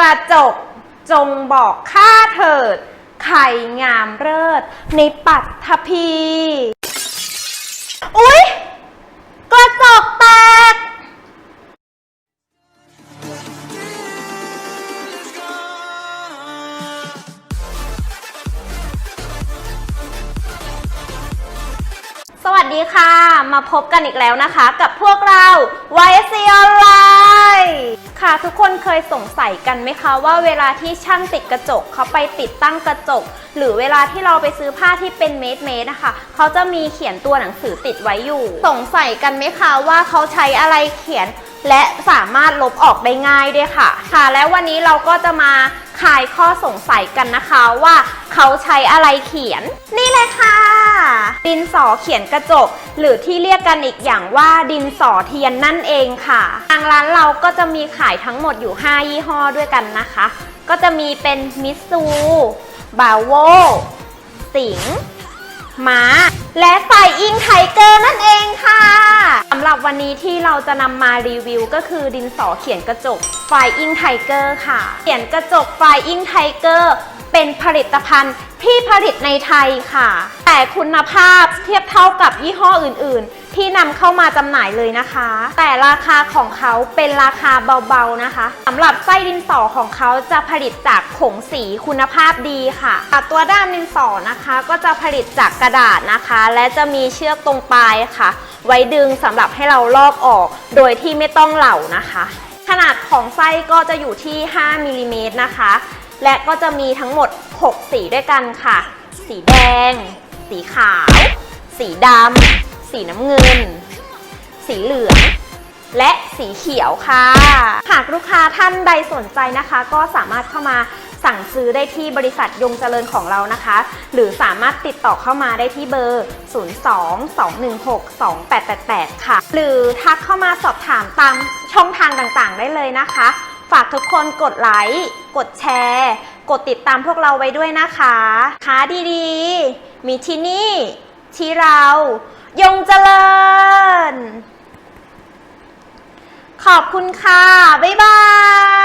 ระจกจงบอกข้าเถิด ไข่งามเลิศในปัตถภีอุ๊ย วัสดีค่ะ มาพบกันอีกแล้วนะคะ กับพวกเรา YC Online ค่ะทุกคนเคยสงสัยกันไหมคะว่าเวลาที่ช่างติดกระจกเขาไปติดตั้งกระจก หรือเวลาที่เราไปซื้อผ้าที่เป็นเมตรเมตรนะคะเขาจะมีเขียนตัวหนังสือติดไว้อยู่ สงสัยกันไหมคะว่าเขาใช้อะไรเขียนและสามารถลบออกได้ง่ายด้วยค่ะ ค่ะ แล้ววันนี้เราก็จะมาคลายข้อสงสัยกันนะคะว่าเขาใช้อะไรเขียน นี่เลยค่ะ ดินสอเขียนกระจก หรือที่เรียกกันอีกอย่างว่าดินสอเทียนนั่นเองค่ะทางร้านเราก็จะมีขายทั้งหมดอยู่ 5 ยี่ห้อด้วยกันนะคะ ก็จะมีเป็นมิซูบาโวสิงหม้า และไฟอิงไทเกอร์นั่นเองค่ะสำหรับวันนี้ที่เราจะนำมารีวิวก็คือดินสอเขียนกระจกไฟอิงไทเกอร์ค่ะ เขียนกระจกไฟอิงไทเกอร์ เป็นผลิตภัณฑ์ที่ผลิตในไทยค่ะ แต่คุณภาพเทียบเท่ากับยี่ห้ออื่น ๆ ที่นำเข้ามาจำหน่ายเลยนะคะ แต่ราคาของเขาเป็นราคาเบาๆนะคะสำหรับไส้ดินสอของเขาจะผลิตจากผงสีคุณภาพดีค่ะตัวด้ามดินสอนะคะ ก็จะผลิตจากกระดาษนะคะ และจะมีเชือกตรงปลายค่ะ ไว้ดึงสำหรับให้เราลอกออก โดยที่ไม่ต้องเหล่านะคะขนาดของไส้ก็จะอยู่ที่ 5มิลลิเมตรนะคะ และก็จะมีทั้งหมด 6 สีด้วยกันค่ะ สีแดง สีขาว สีดำ สีน้ำเงิน สีเหลืองและสีเขียวค่ะ หากลูกค้าท่านใดสนใจนะคะ ก็สามารถเข้ามาสั่งซื้อได้ที่บริษัทยงเจริญของเรานะคะ หรือสามารถติดต่อเข้ามาได้ที่เบอร์ 02-216-2888 ค่ะ หรือทักเข้ามาสอบถามตามช่องทางต่างๆ ได้เลยนะคะ ฝากทุกคนกดไลค์กดแชร์ กดติดตามพวกเราไว้ด้วยนะคะค้าดีๆ มีที่นี่ ที่เรา ยงเจริญ ขอบคุณค่ะ บ๊ายบาย